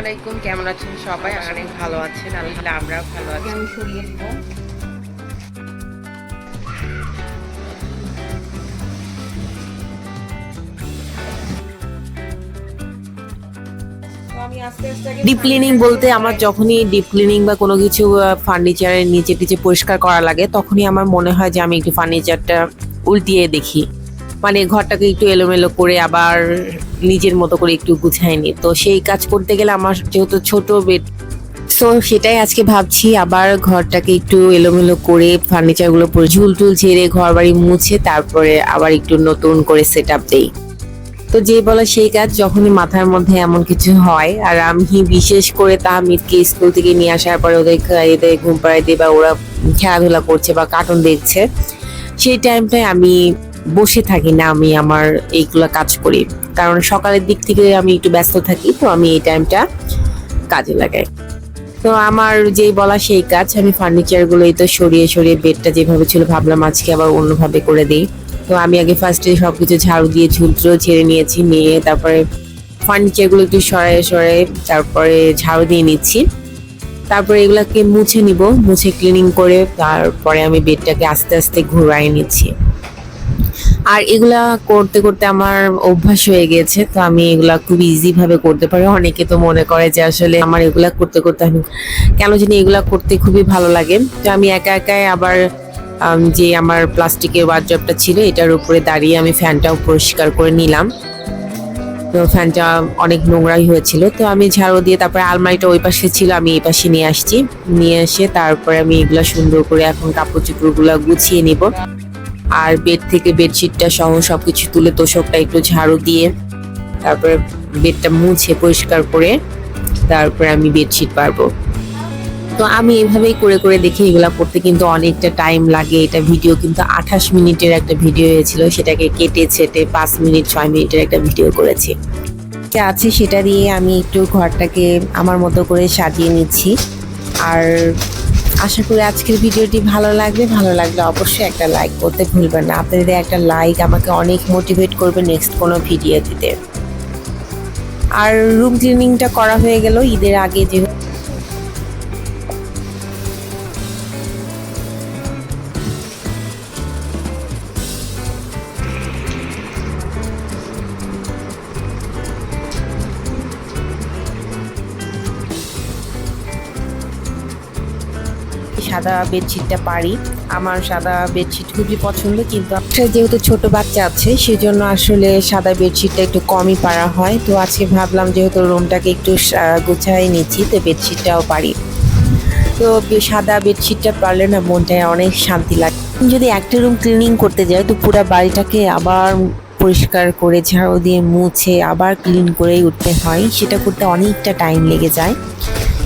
আলাইকুম কেমন আছেন সবাই? অনেক ভালো আছেন আলহামদুলিল্লাহ আমরাও ভালো আছি। আমি সরিয়ে দিব ডিপ ক্লিনিং বলতে আমার যখনই ডিপ ক্লিনিং বা কোনো কিছু ফার্নিচারের নিচে টিচে পরিষ্কার করা লাগে তখনই আমার মনে হয় যে আমি একটু ফার্নিচারটা উল্টিয়ে দেখি। মানে ঘরটাকে একটু এলোমেলো করে আবার নিজের মতো করে একটু গুছাই নি। তো সেই কাজ করতে গেলে আমার যেহেতু ছোট বেড সো সেটাই আজকে ভাবছি আবার ঘরটাকে একটু এলোমেলো করে ফার্নিচারগুলো পরে ঝুল টুল ঝেড়ে ঘর বাড়ি মুছে তারপরে আবার একটু নতুন করে সেট আপ দেই। তো যে বলা সেই কাজ, যখনই মাথার মধ্যে এমন কিছু হয়, আর আমি বিশেষ করে তাহমিদকে স্কুল থেকে নিয়ে আসার পরে ওদের খাইয়ে ঘুম পাড়াই দিয়ে বা ওরা খেলাধুলা করছে বা কার্টুন দেখছে, সেই টাইমটায় আমি বসে থাকি না, আমি আমার এইগুলো কাজ করি। কারণ সকালের দিক থেকে আমি একটু ব্যস্ত থাকি, তো আমি এই টাইমটা কাজে লাগাই। তো আমার যেই বলা সেই কাজ, আমি ফার্নিচার গুলোই তো সরিয়ে সরিয়ে বেডটা যেভাবে ছিল ভাবলাম আজকে আবার অন্যভাবে করে দিই। তো আমি আগে ফার্স্টে সবকিছু ঝাড়ু দিয়ে ঝুলঝুলো ছেড়ে নিয়েছি, নিয়ে তারপরে ফার্নিচারগুলো একটু সরাই সরাই তারপরে ঝাড়ু দিয়ে নিচ্ছি। তারপরে এগুলাকে মুছে নিব, মুছে ক্লিনিং করে তারপরে আমি বেডটাকে আস্তে আস্তে ঘুরাই নিচ্ছি। আর এগুলা করতে করতে আমার অভ্যাস হয়ে গেছে, তো আমি এগুলা খুব ইজি ভাবে করতে পারি। অনেকে তো মনে করে যে আসলে আমার এগুলা করতে করতে আমি কেন জানি এগুলা করতে খুবই ভালো লাগে। তো আমি একা একাই আবার যে আমার প্লাস্টিকের ওয়ার্ড্রপটা ছিল, এটার উপরে দাঁড়িয়ে আমি ফ্যানটাও পরিষ্কার করে নিলাম। তো ফ্যানটা অনেক নোংরাই হয়েছিল, তো আমি ঝাড়ু দিয়ে তারপরে আলমারিটা ওই পাশে ছিল, আমি এই পাশে নিয়ে আসছি। নিয়ে এসে তারপরে আমি এগুলা সুন্দর করে এখন কাপড় চোপড়গুলো গুছিয়ে নিব। আর বেড থেকে বেডশিটটা সহ সবকিছু তুলে তোষকটা একটু ঝাড়ু দিয়ে, তারপরে বেডটা মুছে পরিষ্কার করে তারপরে আমি বেডশিট পারব তো আমি এভাবেই করে করে দেখি এগুলো করতে কিন্তু অনেকটা টাইম লাগে। এটা ভিডিও কিন্তু আঠাশ মিনিটের একটা ভিডিও হয়েছিল, সেটাকে কেটে ছেটে পাঁচ মিনিট, ছয় মিনিটের একটা ভিডিও করেছি। আছে সেটা দিয়ে আমি একটু ঘরটাকে আমার মতো করে সাজিয়ে নিচ্ছি। আর আশা করি আজকের ভিডিওটি ভালো লাগবে। ভালো লাগলে অবশ্যই একটা লাইক করতে ভুলবেন না। আপনাদের একটা লাইক আমাকে অনেক মোটিভেট করবে নেক্সট কোনো ভিডিও দিতে আর রুম ক্লিনিংটা করা হয়ে গেল। ঈদের আগে যে সাদা বেডশিটটা পারি। আমার সাদা বেডশিট খুবই পছন্দ, কিন্তু একটা যেহেতু ছোট বাচ্চা আছে, সেজন্য আসলে সাদা বেডশিটটা একটু কমই পারা হয়। তো আজকে ভাবলাম যেহেতু রুমটাকে একটু গুছাই নিচ্ছি, তো বেডশিটটাও পারি। তো সাদা বেডশিটটা পারলে না মনটায় অনেক শান্তি লাগে। যদি একটা রুম ক্লিনিং করতে যাই, তো পুরো বাড়িটাকে আবার পরিষ্কার করে ঝাড়ু দিয়ে মুছে আবার ক্লিন করেই উঠতে হয়। সেটা করতে অনেকটা টাইম লেগে যায়।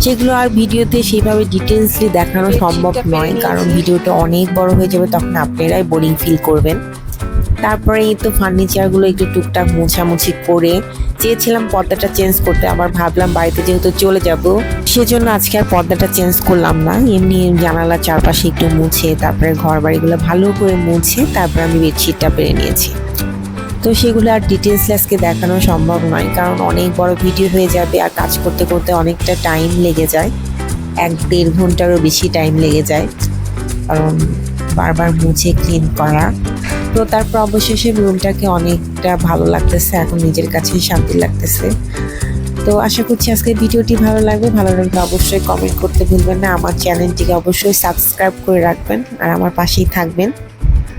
সেগুলো আর ভিডিওতে সেইভাবে ডিটেলসলি দেখানো সম্ভব নয়, কারণ ভিডিওটা অনেক বড় হয়ে যাবে তখন আপনারাই বোরিং ফিল করবেন। তারপরে এই তো ফার্নিচারগুলো একটু টুকটাক মোছামুছি করে চেয়েছিলাম পর্দাটা চেঞ্জ করতে, আবার ভাবলাম বাড়িতে যেহেতু চলে যাব, সেজন্য আজকে আর পর্দাটা চেঞ্জ করলাম না। এমনি জানালার চারপাশে একটু মুছে, তারপরে ঘর বাড়িগুলো ভালো করে মুছে, তারপরে আমি বেডশিটটা পেরে নিয়েছি। তো সেগুলো আর ডিটেলসলি আজকে দেখানো সম্ভব নয়, কারণ অনেক বড় ভিডিও হয়ে যাবে আর কাজ করতে করতে অনেকটা টাইম লেগে যায়। এক দেড় ঘন্টারও বেশি টাইম লেগে যায়, কারণ বারবার মুছে ক্লিন করা। তো তারপর অবশেষে রুমটাকে অনেকটা ভালো লাগতেছে, এখন নিজের কাছেই শান্তি লাগতেছে। তো আশা করছি আজকে ভিডিওটি ভালো লাগবে, ভালো লাগলে অবশ্যই কমেন্ট করতে ভুলবেন না। আমার চ্যানেলটিকে অবশ্যই সাবস্ক্রাইব করে রাখবেন আর আমার পাশেই থাকবেন।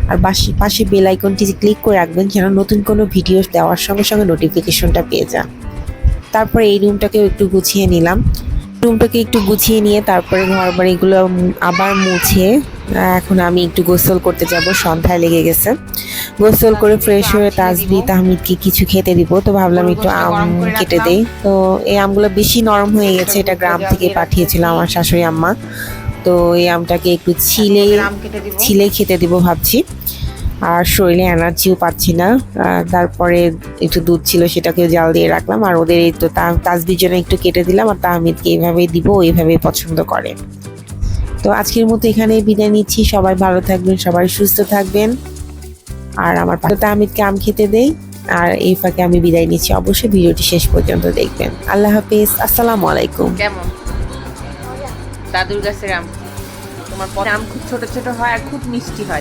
আর পাশে পাশে বেল আইকনটি ক্লিক করে রাখবেন যেন নতুন কোনো ভিডিও দেওয়ার সঙ্গে সঙ্গে নোটিফিকেশনটা পেয়ে যান। তারপরে এই রুমটাকেও একটু গুছিয়ে নিলাম। রুমটাকে একটু গুছিয়ে নিয়ে তারপরে ঘর বাড়িগুলো আবার মুছে এখন আমি একটু গোসল করতে যাব। সন্ধ্যায় লেগে গেছে। গোসল করে ফ্রেশ হয়ে তাজবি তাহমিদকে কিছু খেতে দিব। তো ভাবলাম একটু আম কেটে দেই। তো এই আমগুলো বেশি নরম হয়ে গেছে এটা গ্রাম থেকে পাঠিয়েছিল আমার শাশুড়ি আম্মা। তো এই আমটাকে একটু ছিলে ছিলে খেতে দিব ভাবছি। আর শরীরে এনার্জিও পাচ্ছি না। তারপরে একটু দুধ ছিল সেটাকে জাল দিয়ে রাখলাম। আর ওদের এই তো তা- তাসবির জন্য একটু কেটে দিলাম আর তাহমিদকে এইভাবেই দিব এইভাবেই পছন্দ করে। তো আজকের মতো এখানে বিদায় নিচ্ছি। সবাই ভালো থাকবেন, সবাই সুস্থ থাকবেন। আর আমার তাহমিদকে আম খেতে দেই। আর এই ফাঁকে আমি বিদায় নিচ্ছি। অবশ্যই ভিডিওটি শেষ পর্যন্ত দেখবেন। আল্লাহ হাফিজ। আসসালামু আলাইকুম। কেমন? দাদুর গাছের আম। তোমার আম খুব ছোট ছোট হয় আর খুব মিষ্টি হয়।